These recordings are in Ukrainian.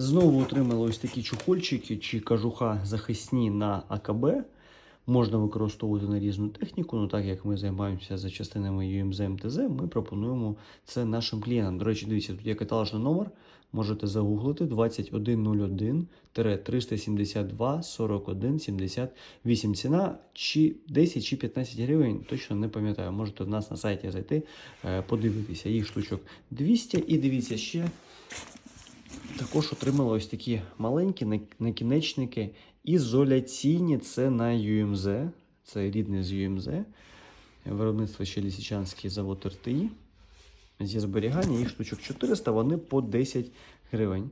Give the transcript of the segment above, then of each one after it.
Знову отримали ось такі чухольчики чи кажуха захисні на АКБ. Можна використовувати на різну техніку, ну так як ми займаємося за частинами UMZ МТЗ, ми пропонуємо це нашим клієнтам. До речі, дивіться, тут є каталожний номер. Можете загуглити 2101-372 41 78. Ціна чи 10 чи 15 гривень, точно не пам'ятаю. Можете в нас на сайті зайти, е, подивитися. Їх штучок 200. І дивіться ще. Також отримали ось такі маленькі накінечники ізоляційні. Це на UMZ. Це рідне з UMZ. Виробництво ще Лісічанський завод РТІ. Зі зберігання їх штучок 400, вони по 10 гривень.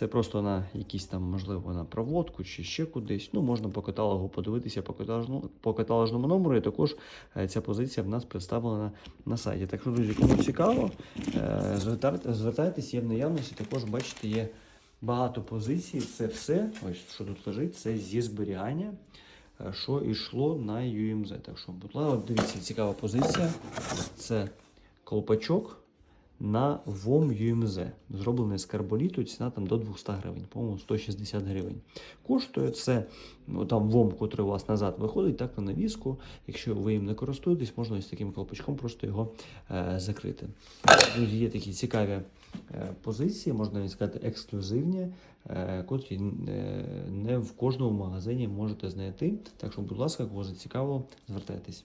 Це просто на якісь там, можливо, на проводку чи ще кудись. Ну, можна по каталогу подивитися по каталожному, по каталожному номеру. І також е, ця позиція в нас представлена на сайті. Так що, друзі, кому цікаво, е, звертайте- звертайтесь, є в наявності. Також бачите, є багато позицій. Це все, ось що тут лежить, це зі зберігання, е, що йшло на UMZ. Так що, будь ласка, дивіться, цікава позиція. Це колпачок на ВОМ UMZ. Зроблений з карболіту, ціна там до 200 гривень, по-моєму, 160 гривень. Коштує це ну, там ВОМ, котрий у вас назад виходить, так на навіску. Якщо ви їм не користуєтесь, можна ось таким колпачком просто його е, закрити. Друзі, є такі цікаві е, позиції, можна сказати, ексклюзивні, е, котрі е, не в кожному магазині можете знайти. Так що, будь ласка, кого зацікавило, звертайтесь.